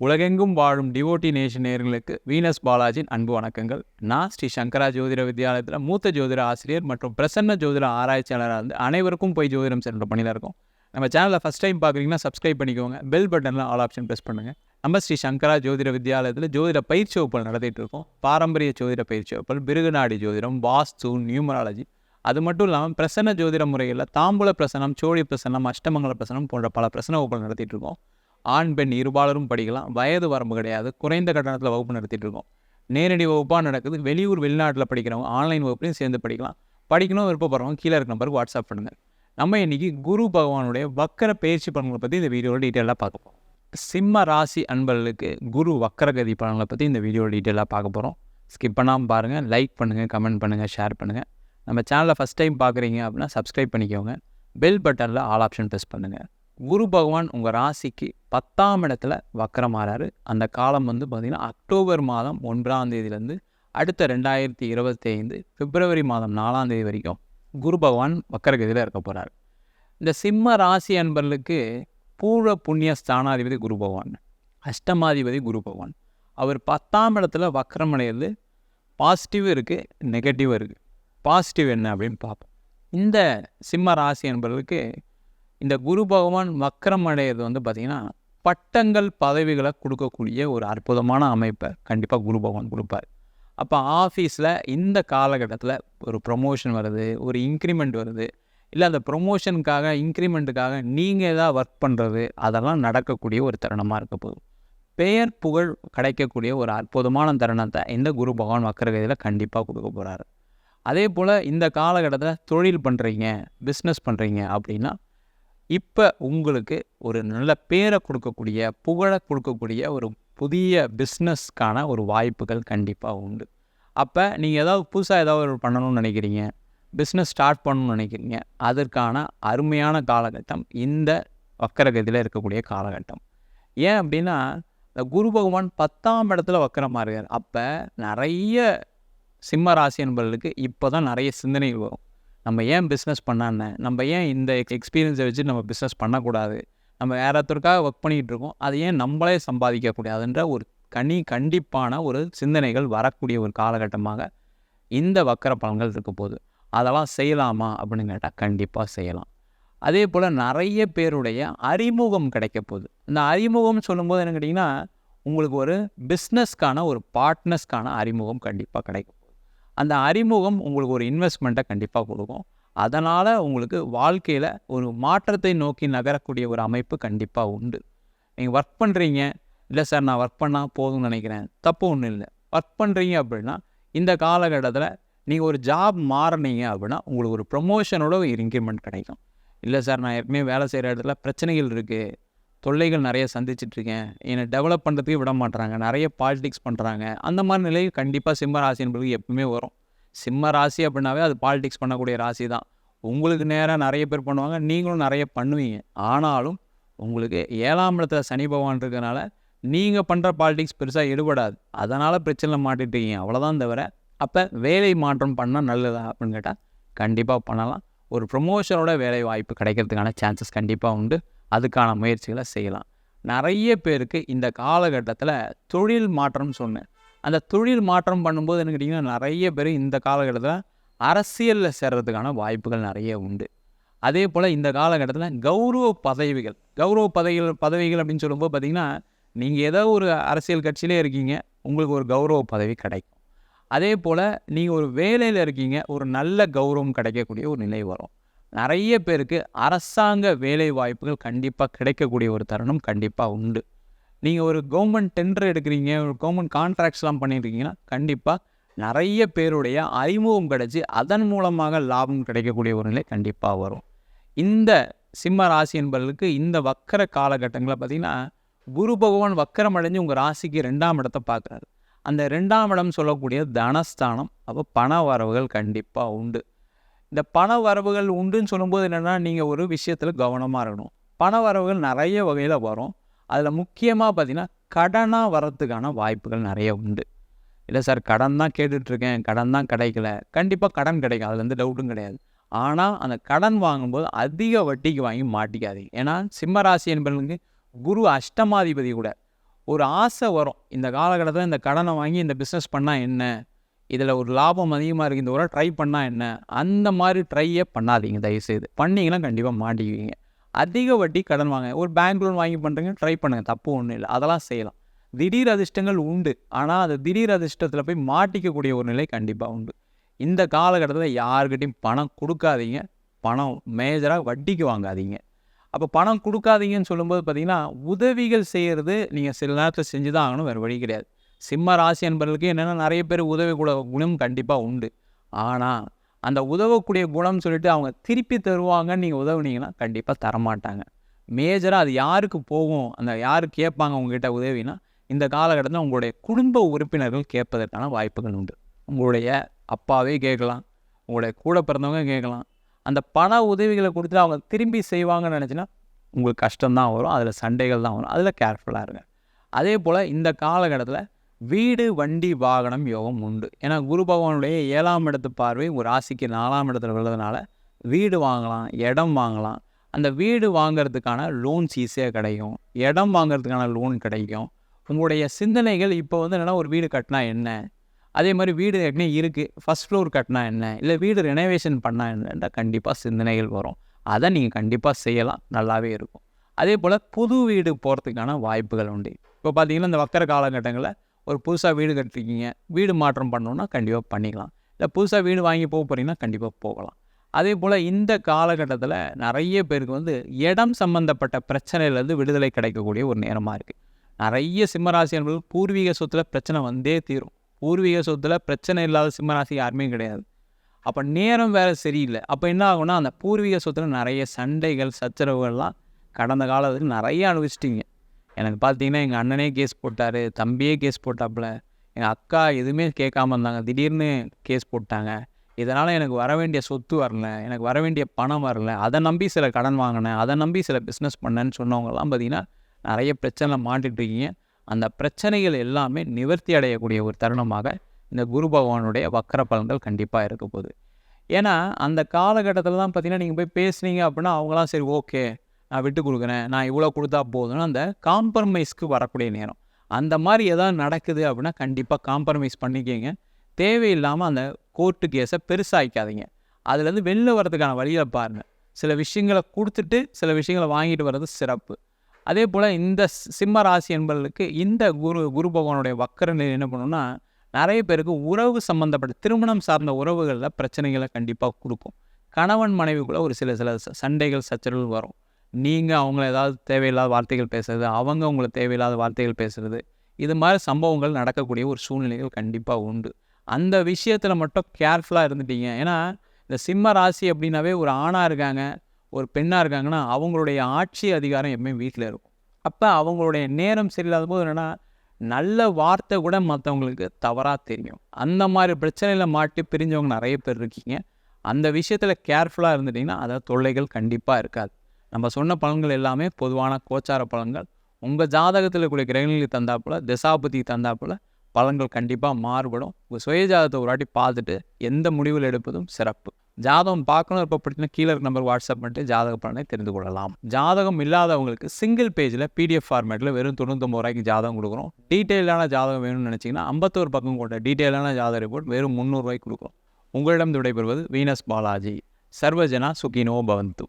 உலகெங்கும் வாழும் டிவோட்டி நேஷன் நேர்களுக்கு வீனஸ் பாலாஜின் அன்பு வணக்கங்கள். நான் ஸ்ரீ சங்கரா ஜோதிட வித்யாலயத்தில் மூத்த ஜோதிட ஆசிரியர் மற்றும் பிரசன்ன ஜோதிட ஆராய்ச்சியாளராக இருந்து அனைவருக்கும் போய் ஜோதிடம் சென்ற பணியில் இருக்கும். நம்ம சேனலில் ஃபஸ்ட் டைம் பார்க்குறீங்கன்னா சப்ஸ்கிரைப் பண்ணிக்கோங்க. பெல் பட்டனில் ஆல் ஆப்ஷன் ப்ரெஸ் பண்ணுங்கள் நம்ம ஸ்ரீ சங்கரா ஜோதிட வித்யாலயத்தில் ஜோதிட பயிற்சி வகுப்புகள் நடத்திட்டு இருக்கோம். பாரம்பரிய ஜோதிட பயிற்சி வகுப்புகள் பிருகுநாடி ஜோதிடம் வாஸ்து நியூமராலஜி. அது மட்டும் இல்லாமல் பிரசன்ன ஜோதிட முறையில் தாம்பூல பிரசனம் சோழி பிரசனம் அஷ்டமங்கல பிரசனம் போன்ற பல பிரசன வகுப்புகள் நடத்திட்டு இருக்கோம். ஆண் பெண் இருபாலரும் படிக்கலாம். வயது வரம்பு கிடையாது. குறைந்த கட்டணத்தில் வகுப்பு நடத்திட்டு இருக்கோம். நேரடி வகுப்பாக நடக்குது. வெளியூர் வெளிநாட்டில் படிக்கிறவங்க ஆன்லைன் வகுப்புலையும் சேர்ந்து படிக்கலாம். படிக்கணும் விருப்பப்படுறவங்க கீழே இருக்க நம்பருக்கு வாட்ஸ்அப் பண்ணுங்கள் நம்ம இன்றைக்கி குரு பகவானுடைய வக்கர பயிற்சி பலன்களை பற்றி இந்த வீடியோவில் டீட்டெயிலாக பார்க்க போகிறோம் சிம்ம ராசி அன்பர்களுக்கு குரு வக்கரகதி பலன்களை பற்றி இந்த வீடியோவில் டீட்டெயிலாக பார்க்க போகிறோம் ஸ்கிப் பண்ணாமல் பாருங்கள் லைக் பண்ணுங்கள் கமெண்ட் பண்ணுங்கள் ஷேர் பண்ணுங்கள் நம்ம சேனலை ஃபஸ்ட் டைம் பார்க்குறீங்க அப்படின்னா சப்ஸ்கிரைப் பண்ணிக்கோங்க. பெல் பட்டனில் ஆல் ஆப்ஷன் ப்ரெஸ் பண்ணுங்கள் குரு பகவான் உங்கள் ராசிக்கு பத்தாம் இடத்துல வக்கரமாறாரு அந்த காலம் வந்து பார்த்திங்கன்னா அக்டோபர் மாதம் ஒன்றாம் தேதியிலேருந்து அடுத்த ரெண்டாயிரத்தி இருபத்தி ஐந்து பிப்ரவரி மாதம் நாலாம் தேதி வரைக்கும் குரு பகவான் வக்கரகதியில் இருக்க போகிறார் இந்த சிம்ம ராசி அன்பர்களுக்கு பூர்வ புண்ணிய ஸ்தானாதிபதி குரு பகவான் அஷ்டமாதிபதி குரு பகவான். அவர் பத்தாம் இடத்துல வக்கரமடைகிறது பாசிட்டிவ் இருக்குது நெகட்டிவ் இருக்குது பாசிட்டிவ் என்ன அப்படின்னு பார்ப்போம். இந்த சிம்ம ராசி என்பதற்கு இந்த குரு பகவான் வக்கரம் அடையிறது வந்து பார்த்திங்கன்னா பட்டங்கள் பதவிகளை கொடுக்கக்கூடிய ஒரு அற்புதமான அமைப்பை கண்டிப்பாக குரு பகவான் கொடுப்பார். அப்போ ஆஃபீஸில் இந்த காலகட்டத்தில் ஒரு ப்ரொமோஷன் வருது ஒரு இன்க்ரிமெண்ட் வருது. இல்லை அந்த ப்ரொமோஷனுக்காக இன்க்ரிமெண்ட்டுக்காக நீங்கள் ஏதாவது ஒர்க் பண்ணுறது அதெல்லாம் நடக்கக்கூடிய ஒரு தருணமாக இருக்க போதும் பெயர் புகழ் கிடைக்கக்கூடிய ஒரு அற்புதமான தருணத்தை இந்த குரு பகவான் வக்கரகதியில் கண்டிப்பாக கொடுக்க போகிறாரு அதே போல் இந்த காலகட்டத்தில் தொழில் பண்ணுறீங்க பிஸ்னஸ் பண்ணுறீங்க அப்படின்னா இப்போ உங்களுக்கு ஒரு நல்ல பேரை கொடுக்கக்கூடிய புகழை கொடுக்கக்கூடிய ஒரு புதிய பிஸ்னஸ்க்கான ஒரு வாய்ப்புகள் கண்டிப்பாக உண்டு. அப்போ நீங்கள் ஏதாவது புதுசாக ஏதாவது ஒரு பண்ணணும்னு நினைக்கிறீங்க பிஸ்னஸ் ஸ்டார்ட் பண்ணணும்னு நினைக்கிறீங்க அதற்கான அருமையான காலகட்டம் இந்த வக்கரகதியில் இருக்கக்கூடிய காலகட்டம். ஏன் அப்படின்னா இந்த குரு பகவான் பத்தாம் இடத்துல வக்கரமாக இருக்கார். அப்போ நிறைய சிம்ம ராசி என்பவர்களுக்கு இப்போ தான் நிறைய சிந்தனைகள் வரும். நம்ம ஏன் பிஸ்னஸ் பண்ணான்னு நம்ம ஏன் இந்த எக்ஸ்பீரியன்ஸை வச்சு நம்ம பிஸ்னஸ் பண்ணக்கூடாது? நம்ம வேறு ஒருத்தருக்காக ஒர்க் பண்ணிகிட்டு இருக்கோம் அது ஏன் நம்மளே சம்பாதிக்கக்கூடாதுன்ற ஒரு கனி கண்டிப்பான ஒரு சிந்தனைகள் வரக்கூடிய ஒரு காலகட்டமாக இந்த வக்கர பலன்கள் இருக்க போகுது. அதெல்லாம் செய்யலாமா? அப்படின்னு கேட்டால் கண்டிப்பாக செய்யலாம். அதே போல் நிறைய பேருடைய அறிமுகம் கிடைக்க போகுது. இந்த அறிமுகம்னு சொல்லும்போது என்ன கேட்டிங்கன்னா உங்களுக்கு ஒரு பிஸ்னஸ்க்கான ஒரு பார்ட்னர்ஸ்க்கான அறிமுகம் கண்டிப்பாக கிடைக்கும். அந்த அறிமுகம் உங்களுக்கு ஒரு இன்வெஸ்ட்மெண்ட்டை கண்டிப்பாக கொடுக்கும். அதனால் உங்களுக்கு வாழ்க்கையில் ஒரு மாற்றத்தை நோக்கி நகரக்கூடிய ஒரு அமைப்பு கண்டிப்பாக உண்டு. நீங்கள் ஒர்க் பண்ணுறீங்க இல்லை சார் நான் ஒர்க் பண்ணால் போதும்னு நினைக்கிறேன். தப்பு ஒன்றும் இல்லை. ஒர்க் பண்ணுறீங்க அப்படின்னா இந்த காலகட்டத்தில் நீங்கள் ஒரு ஜாப் மாறினீங்க அப்படின்னா உங்களுக்கு ஒரு ப்ரொமோஷனோட ஒரு இன்க்ரிமெண்ட் கிடைக்கும். இல்லை சார் நான் எப்பவுமே வேலை செய்கிற இடத்துல பிரச்சனைகள் இருக்குது தொல்லைகள் நிறைய சந்திச்சிட்ருக்கேன். என்னை டெவலப் பண்ணுறதுக்கு விட மாட்டுறாங்க நிறைய பாலிடிக்ஸ் பண்ணுறாங்க அந்த மாதிரி நிலை கண்டிப்பாக சிம்ம ராசி என்பது எப்பவுமே வரும். சிம்ம ராசி அப்படின்னாவே அது பாலிடிக்ஸ் பண்ணக்கூடிய ராசி தான். உங்களுக்கு நேராக நிறைய பேர் பண்ணுவாங்க. நீங்களும் நிறைய பண்ணுவீங்க. ஆனாலும் உங்களுக்கு ஏழாம் இடத்துல சனி பகவான் இருக்கிறனால நீங்கள் பண்ணுற பாலிடிக்ஸ் பெருசாக எடுபடாது அதனால் பிரச்சனை மாட்டிட்டீங்க அவ்வளோதான் தவிர அப்போ வேலை மாற்றம் பண்ணால் நல்லதா அப்படின்னு கேட்டால் கண்டிப்பாக பண்ணலாம். ஒரு ப்ரொமோஷனோட வேலை வாய்ப்பு கிடைக்கிறதுக்கான சான்சஸ் கண்டிப்பாக உண்டு. அதுக்கான முயற்சிகளை செய்யலாம். நிறைய பேருக்கு இந்த காலகட்டத்தில் தொழில் மாற்றம் சொன்னேன். அந்த தொழில் மாற்றம் பண்ணும்போது என்ன கேட்டிங்கன்னா நிறைய பேர் இந்த காலகட்டத்தில் அரசியலில் சேர்கிறதுக்கான வாய்ப்புகள் நிறைய உண்டு. அதே போல் இந்த காலகட்டத்தில் கௌரவ பதவிகள் கௌரவ பதவிகள் பதவிகள் அப்படின்னு சொல்லும்போது பார்த்திங்கன்னா நீங்கள் ஏதோ ஒரு அரசியல் கட்சியிலே இருக்கீங்க உங்களுக்கு ஒரு கௌரவ பதவி கிடைக்கும். அதே போல் நீங்கள் ஒரு வேலையில் இருக்கீங்க ஒரு நல்ல கௌரவம் கிடைக்கக்கூடிய ஒரு நிலை வரும். நிறைய பேருக்கு அரசாங்க வேலை வாய்ப்புகள் கண்டிப்பாக கிடைக்கக்கூடிய ஒரு தருணம் கண்டிப்பாக உண்டு. நீங்கள் ஒரு கவர்மெண்ட் டெண்டர் எடுக்கிறீங்க ஒரு கவர்மெண்ட் கான்ட்ராக்ட்ஸ்லாம் பண்ணியிருக்கீங்கன்னா கண்டிப்பாக நிறைய பேருடைய அறிமுகம் கிடச்சி அதன் மூலமாக லாபம் கிடைக்கக்கூடிய ஒரு நிலை கண்டிப்பாக வரும். இந்த சிம்ம ராசி என்பவர்களுக்கு இந்த வக்கர காலகட்டங்களில் பார்த்திங்கன்னா குரு பகவான் வக்கரம் அடைஞ்சு உங்கள் ராசிக்கு ரெண்டாம் இடத்தை பார்க்குறாரு. அந்த ரெண்டாம் இடம் சொல்லக்கூடிய தனஸ்தானம். அப்போ பண வரவுகள் கண்டிப்பாக உண்டு. இந்த பண வரவுகள் உண்டுன்னு சொல்லும்போது என்னென்னா நீங்கள் ஒரு விஷயத்தில் கவனமாக இருக்கணும். பண வரவுகள் நிறைய வகையில் வரும். அதில் முக்கியமாக பார்த்திங்கன்னா கடனாக வரத்துக்கான வாய்ப்புகள் நிறைய உண்டு. இல்லை சார் கடன் தான் கேட்டுட்ருக்கேன். கடன் தான் கிடைக்கல. கண்டிப்பாக கடன் கிடைக்கும். அதில் எந்த டவுட்டும் கிடையாது. ஆனால் அந்த கடன் வாங்கும்போது அதிக வட்டிக்கு வாங்கி மாட்டிக்காதீங்க. ஏன்னா சிம்மராசி என்பவர்களுக்கு குரு அஷ்டமாதிபதி கூட ஒரு ஆசை வரும். இந்த காலகட்டத்தில் இந்த கடனை வாங்கி இந்த பிஸ்னஸ் பண்ணால் என்ன? இதில் ஒரு லாபம் அதிகமாக இருக்குது இந்த ஒரு ட்ரை பண்ணால் என்ன? அந்த மாதிரி ட்ரையே பண்ணாதீங்க தயவுசெய்து. பண்ணிங்கன்னா கண்டிப்பாக மாட்டிக்குவீங்க. அதிக வட்டி கடன் வாங்க ஒரு பேங்க் லோன் வாங்கி பண்ணுறீங்க ட்ரை பண்ணுங்கள் தப்பு ஒன்றும் இல்லை. அதெல்லாம் செய்யலாம். திடீர் அதிர்ஷ்டங்கள் உண்டு. ஆனால் அது திடீர் அதிர்ஷ்டத்தில் போய் மாட்டிக்கக்கூடிய ஒரு நிலை கண்டிப்பாக உண்டு. இந்த காலகட்டத்தில் யாருக்கிட்டையும் பணம் கொடுக்காதீங்க. பணம் மேஜராக வட்டிக்கு வாங்காதீங்க. அப்போ பணம் கொடுக்காதீங்கன்னு சொல்லும்போது பார்த்தீங்கன்னா உதவிகள் செய்கிறது நீங்கள் சில நேரத்தில் செஞ்சு தான் ஆகணும் வேறு வழி கிடையாது. சிம்ம ராசி என்பவர்களுக்கு என்னென்னா நிறைய பேர் உதவி கூட குணம் கண்டிப்பாக உண்டு. ஆனால் அந்த உதவக்கூடிய குணம் சொல்லிட்டு அவங்க திருப்பி தருவாங்கன்னு நீங்கள் உதவுனீங்கன்னா கண்டிப்பாக தரமாட்டாங்க. மேஜராக அது யாருக்கு போகும் அந்த யார் கேட்பாங்க உங்ககிட்ட உதவினா இந்த காலகட்டத்தில் உங்களுடைய குடும்ப உறுப்பினர்கள் கேட்பதற்கான வாய்ப்புகள் உண்டு. உங்களுடைய அப்பாவே கேட்கலாம் உங்களுடைய கூட பிறந்தவங்க கேட்கலாம் அந்த பண உதவிகளை கொடுத்துட்டு அவங்க திரும்பி செய்வாங்கன்னு நினச்சின்னா உங்களுக்கு கஷ்டம்தான் வரும். அதில் சண்டைகள் தான் வரும். அதில் கேர்ஃபுல்லாக இருங்க. அதே போல் இந்த காலகட்டத்தில் வீடு வண்டி வாகனம் யோகம் உண்டு. ஏன்னா குரு பகவானுடைய ஏழாம் இடத்து பார்வை ஒரு ராசிக்கு நாலாம் இடத்துல விழுறதுனால வீடு வாங்கலாம் இடம் வாங்கலாம். அந்த வீடு வாங்குறதுக்கான லோன்ஸ் ஈஸியாக கிடைக்கும். இடம் வாங்குறதுக்கான லோன் கிடைக்கும். உங்களுடைய சிந்தனைகள் இப்போ வந்து என்னென்னா ஒரு வீடு கட்டினா என்ன? அதே மாதிரி வீடு ஏற்கனவே இருக்குது ஃபஸ்ட் ஃப்ளோர் கட்டினா என்ன? இல்லை வீடு ரெனோவேஷன் பண்ணால் என்னன்ற கண்டிப்பாக சிந்தனைகள் வரும். அதை நீங்கள் கண்டிப்பாக செய்யலாம். நல்லாவே இருக்கும். அதே போல் புது வீடு போகிறதுக்கான வாய்ப்புகள் உண்டு. இப்போ பார்த்தீங்கன்னா இந்த வக்கர காலகட்டங்களில் ஒரு புதுசாக வீடு கட்டிருக்கீங்க. வீடு மாற்றம் பண்ணணுன்னா கண்டிப்பாக பண்ணிக்கலாம். இல்லை புதுசாக வீடு வாங்கி போக போகிறீங்கன்னா கண்டிப்பாக போகலாம். அதே போல் இந்த காலகட்டத்தில் நிறைய பேருக்கு வந்து இடம் சம்மந்தப்பட்ட பிரச்சனையிலேருந்து விடுதலை கிடைக்கக்கூடிய ஒரு நேரமாக இருக்குது நிறைய சிம்மராசி என்பது பூர்வீக சொத்தில் பிரச்சனை வந்தே தீரும். பூர்வீக சொத்தில் பிரச்சனை இல்லாத சிம்மராசி யாருமே கிடையாது. அப்போ நேரம் வேறு சரியில்லை. அப்போ என்ன ஆகும்னா அந்த பூர்வீக சொத்தில் நிறைய சண்டைகள் சச்சரவுகள்லாம் கடந்த காலத்துக்கு நிறைய அனுபவிச்சிட்டிங்க. எனக்கு பார்த்தீங்கன்னா எங்கள் அண்ணனே கேஸ் போட்டார் தம்பியே கேஸ் போட்டாப்புல எங்கள் அக்கா எதுவுமே கேட்காம இருந்தாங்க. திடீர்னு கேஸ் போட்டாங்க. இதனால் எனக்கு வர வேண்டிய சொத்து வரல எனக்கு வர வேண்டிய பணம் வரல அதை நம்பி சில கடன் வாங்கினேன் அதை நம்பி சில பிஸ்னஸ் பண்ணேன்னு சொன்னவங்கலாம் பார்த்திங்கன்னா நிறைய பிரச்சனை மாட்டிகிட்ருக்கீங்க அந்த பிரச்சனைகள் எல்லாமே நிவர்த்தி அடையக்கூடிய ஒரு தருணமாக இந்த குரு பகவானுடைய வக்கர பலன்கள் கண்டிப்பாக இருக்க போகுது. ஏன்னா அந்த காலகட்டத்தில் தான் பார்த்திங்கன்னா நீங்கள் போய் பேசுனீங்க அப்படின்னா அவங்களாம் சரி ஓகே நான் விட்டு கொடுக்குறேன் நான் இவ்வளோ கொடுத்தா போதும்னு அந்த காம்ப்ரமைஸ்க்கு வரக்கூடிய நேரம். அந்த மாதிரி எதாவது நடக்குது அப்படின்னா கண்டிப்பாக காம்ப்ரமைஸ் பண்ணிக்கிங்க. தேவையில்லாமல் அந்த கோர்ட்டு கேஸை பெருசாகிக்காதீங்க அதுலேருந்து வெளில வரதுக்கான வழியில் பாருங்கள் சில விஷயங்களை கொடுத்துட்டு சில விஷயங்களை வாங்கிட்டு வர்றது சிறப்பு. அதே போல் இந்த சிம்ம ராசி என்பவர்களுக்கு இந்த குரு குரு பகவானுடைய வக்கர நிலை என்ன பண்ணுன்னா நிறைய பேருக்கு உறவு சம்மந்தப்பட்ட திருமணம் சார்ந்த உறவுகளில் பிரச்சனைகளை கண்டிப்பாக கொடுக்கும். கணவன் மனைவிக்குள்ளே ஒரு சில சில சண்டைகள் சச்சரவுகள் வரும். நீங்கள் அவங்கள ஏதாவது தேவையில்லாத வார்த்தைகள் பேசுகிறது அவங்க உங்களை தேவையில்லாத வார்த்தைகள் பேசுகிறது இது மாதிரி சம்பவங்கள் நடக்கக்கூடிய ஒரு சூழ்நிலைகள் கண்டிப்பாக உண்டு. அந்த விஷயத்தில் மட்டும் கேர்ஃபுல்லாக இருந்துட்டீங்க. ஏன்னா இந்த சிம்ம ராசி அப்படின்னாவே ஒரு ஆணாக இருக்காங்க. ஒரு பெண்ணாக இருக்காங்கன்னா அவங்களுடைய ஆட்சி அதிகாரம் எப்பவுமே வீட்டில் இருக்கும். அப்போ அவங்களுடைய நேரம் சரியில்லாத போது என்னென்னா நல்ல வார்த்தை கூட மற்றவங்களுக்கு தவறாக தெரியும். அந்த மாதிரி பிரச்சனையில் மாட்டி பிரிஞ்சவங்க நிறைய பேர் இருக்கீங்க. அந்த விஷயத்தில் கேர்ஃபுல்லாக இருந்துட்டிங்கன்னா அதாவது தொல்லைகள் கண்டிப்பாக இருக்காது. நம்ம சொன்ன பலன்கள் எல்லாமே பொதுவான கோச்சார பலன்கள் உங்கள் ஜாதகத்தில் கூடிய கிரகங்களுக்கு தந்தாப்புல திசாபதி தந்தாப்புல பலன்கள் கண்டிப்பாக மாறுபடும். உங்கள் சுய ஜாதகத்தை ஒரு வாட்டி பார்த்துட்டு எந்த முடிவில் எடுப்பதும் சிறப்பு. ஜாதகம் பார்க்கணும் இப்போ பிடிச்சினா கீழே இருக்க நம்பர் வாட்ஸ்அப் பண்ணிட்டு ஜாதக பலனை தெரிந்து கொள்ளலாம். ஜாதகம் இல்லாதவங்களுக்கு சிங்கிள் பேஜில் பிடிஎஃப் ஃபார்மேட்டில் வெறும் தொண்ணூத்தொம்பது ரூபாய்க்கு ஜாதகம் கொடுக்குறோம் டீட்டெயிலான ஜாதகம் வேணும்னு நினச்சிங்கன்னா ஐம்பத்தோரு பக்கம் கொண்ட டீட்டெயிலான ஜாதக ரிப்போர்ட் வெறும் முந்நூறுரூவாய்க்கு கொடுக்குறோம் உங்களிடம் விடைபெறுவது வீனஸ் பாலாஜி. சர்வஜனா சுகினோ பவந்து.